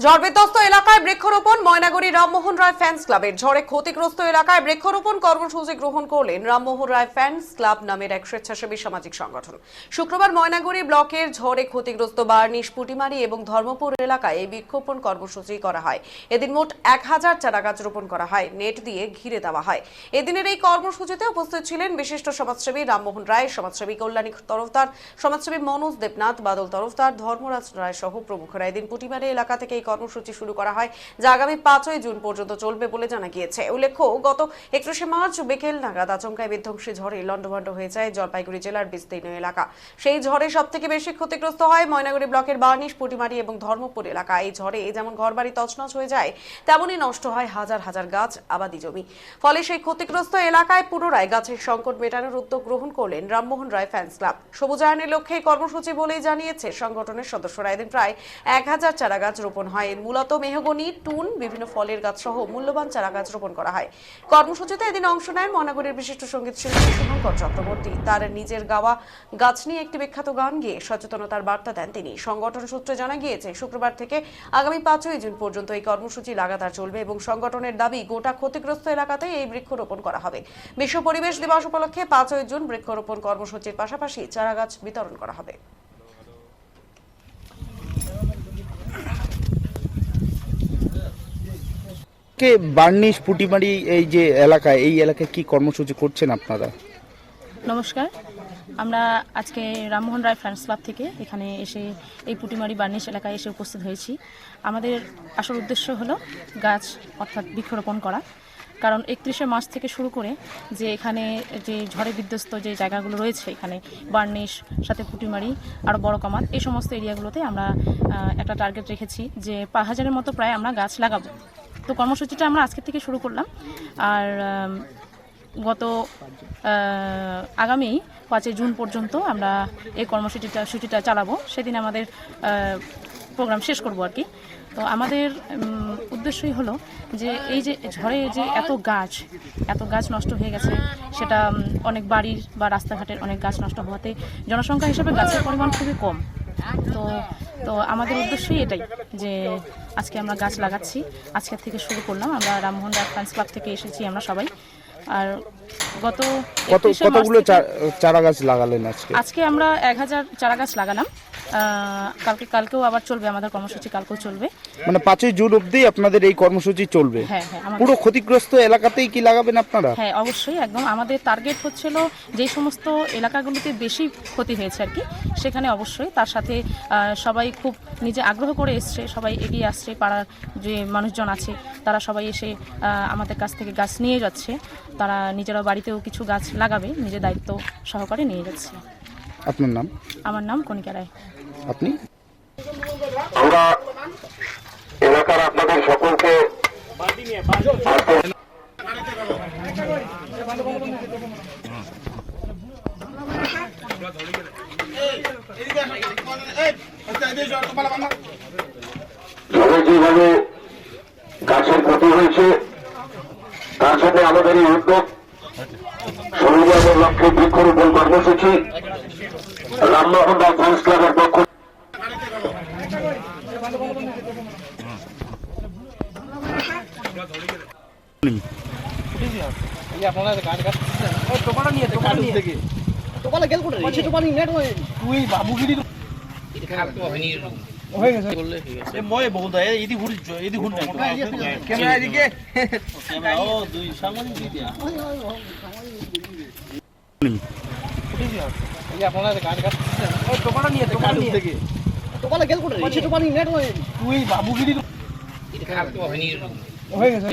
ঝড় বিধ্বস্ত এলাকায় বৃক্ষরোপণ, ময়নাগুড়ি রামমোহন রায় ফ্যান্স ক্লাবের ঝড়ে ক্ষতিগ্রস্ত এলাকায় বৃক্ষরোপণ কর্মসূচি গ্রহণ করলেন রামমোহন রায় ফ্যান্স ক্লাব নামের এক স্বেচ্ছাসেবী সামাজিক সংগঠন। শুক্রবার ময়নাগুড়ি ব্লকের ঝড়ে ক্ষতিগ্রস্ত বার্নিশ, পুটিমারি এবং ধর্মপুর এলাকায় এই বৃক্ষরোপণ কর্মসূচি করা হয়। এদিন মোট এক হাজার চারা গাছ রোপণ করা হয়, নেট দিয়ে ঘিরে দেওয়া হয়। এদিনের এই কর্মসূচিতে উপস্থিত ছিলেন বিশিষ্ট সমাজসেবী রামমোহন রায়, সমাজসেবী কল্যাণী তরফদার, সমাজসেবী মনোজ দেবনাথ, বাদল তরফদার, ধর্মরাজ রায় সহ প্রমুখরা। এদিন পুটিমারি এলাকা থেকে কর্মসূচি শুরু করা হয়, যা আগামী পাঁচই জুন পর্যন্ত চলবে বলে জানা গিয়েছে। উল্লেখ্য, গত একত্রিশে মার্চ বিকেল নাগাদ আচমকায় বিধ্বংসী ঝড়ে লন্ডভন্ড হয়ে যায় জলপাইগুড়ি জেলার বিস্তীর্ণ এলাকা। সেই ঝড়ে সব থেকে বেশি ক্ষতিগ্রস্ত হয় ময়নাগুড়ি ব্লকের বার্নিশ, পুটিমারি এবং ধর্মপুর এলাকা। এই ঝড়ে যেমন ঘরবাড়ি তছনছ হয়ে যায়, তেমনই নষ্ট হয় হাজার হাজার গাছ, আবাদি জমি। ফলে সেই ক্ষতিগ্রস্ত এলাকায় পুনরায় গাছের সংকট মেটানোর উদ্যোগ গ্রহণ করলেন রামমোহন রায় ফ্যান্স ক্লাব। সবুজায়নের লক্ষ্যে কর্মসূচি বলেই জানিয়েছে সংগঠনের সদস্যরা। এদিন প্রায় এক হাজার চারা গাছ রোপণ হয় মূলত মেহগনি, টুন, বিভিন্ন ফলের গাছ সহ মূল্যবান চারা গাছ রোপণ করা হয়। কর্মসূচিতে এদিন অংশ নেন মহানগরীর বিশিষ্ট সংগীত শিল্পী শুভঙ্কর চক্রবর্তী। তার নিজের গাওয়া গাছ নিয়ে একটি বিখ্যাত গান গিয়ে সচেতনতার বার্তা দেন তিনি। সংগঠন সূত্রে জানা গিয়েছে, শুক্রবার থেকে আগামী পাঁচই জুন পর্যন্ত এই কর্মসূচি লাগাতার চলবে এবং সংগঠনের দাবি, গোটা ক্ষতিগ্রস্ত এলাকাতে এই বৃক্ষরোপণ করা হবে। বিশ্ব পরিবেশ দিবস উপলক্ষে পাঁচই জুন বৃক্ষরোপণ কর্মসূচির পাশাপাশি চারা গাছ বিতরণ করা হবে। কে বার্নিশ, পুটিমারি এই যে এলাকায় এই এলাকায় কি কর্মসূচি করছেন আপনারা? নমস্কার। আমরা আজকে রামমোহন রায় ফ্রেন্ডস ক্লাব থেকে এখানে এসে এই পুটিমারি বার্নিশ এলাকায় এসে উপস্থিত হয়েছি। আমাদের আসল উদ্দেশ্য হলো গাছ, অর্থাৎ বৃক্ষরোপণ করা। কারণ একত্রিশে মার্চ থেকে শুরু করে যে এখানে যে ঝড়ে বিধ্বস্ত যে জায়গাগুলো রয়েছে, এখানে বার্নিশ, সাথে পুটিমারি, আর বড় কামাত এই সমস্ত এরিয়াগুলোতে আমরা একটা টার্গেট রেখেছি যে পাঁচ হাজারের মতো প্রায় আমরা গাছ লাগাবো। তো কর্মসূচিটা আমরা আজকে থেকে শুরু করলাম। আর গত আগামী পাঁচই জুন পর্যন্ত আমরা এই কর্মসূচিটা, সূচিটা চালাবো। সেদিন আমাদের প্রোগ্রাম শেষ করব আর কি। তো আমাদের উদ্দেশ্যই হলো যে এই যে ঝড়ে যে এত গাছ এত গাছ নষ্ট হয়ে গেছে, সেটা অনেক বাড়ির বা রাস্তাঘাটের অনেক গাছ নষ্ট হওয়াতে জনসংখ্যা হিসেবে গাছের পরিমাণ খুবই কম। তো তো আমাদের উদ্দেশ্যই এটাই যে আজকে আমরা গাছ লাগাচ্ছি। আজকের থেকে শুরু করলাম। আমরা রামমোহন রায় ফ্যান্স ক্লাব থেকে এসেছি আমরা সবাই। আর গত কত 31শে মার্চ কতগুলো চারা গাছ লাগালেন আজকে? আজকে আমরা এক হাজার চারা গাছ লাগালাম। কালকে কালকেও আবার চলবে আমাদের কর্মসূচি কালকেও চলবে। মানে পাঁচই জুন অবধি আপনাদের এই কর্মসূচি চলবে? হ্যাঁ হ্যাঁ আমাদের পুরো ক্ষতিগ্রস্ত এলাকাতেই কি লাগাবেন আপনারা? হ্যাঁ অবশ্যই একদম। আমাদের টার্গেট হচ্ছিল যেই সমস্ত এলাকাগুলিতে বেশি ক্ষতি হয়েছে আর কি সেখানে অবশ্যই। তার সাথে আহ, সবাই খুব নিজে আগ্রহ করে এসছে সবাই এগিয়ে আসছে পাড়ার যে মানুষজন আছে তারা সবাই এসে আহ, আমাদের কাছ থেকে গাছ নিয়ে যাচ্ছে। তারা নিজেরা বাড়িতেও কিছু গাছ লাগাবে নিজের দায়িত্ব সহকারে নিয়ে যাচ্ছে। আপনার নাম? আমার নাম কণিকা রায়। আপনি? আমরা এলাকার আপনাদের সকলকে ঝড়ে যেভাবে গাছের ক্ষতি হয়েছে। তার সাথে আমাদের এই উদ্যোগ সৌরজের লক্ষ্যে বৃক্ষরোপণ কর্মসূচি রামমোহন রায় ফ্যান্স ক্লাবের পক্ষ মই বহুত এদি ঘুরি এদি ঘুরি ক্যামেরা এদিকে ক্যামেরা ও দুই সামনে তুই বাবুগিরি হয়ে গেছে।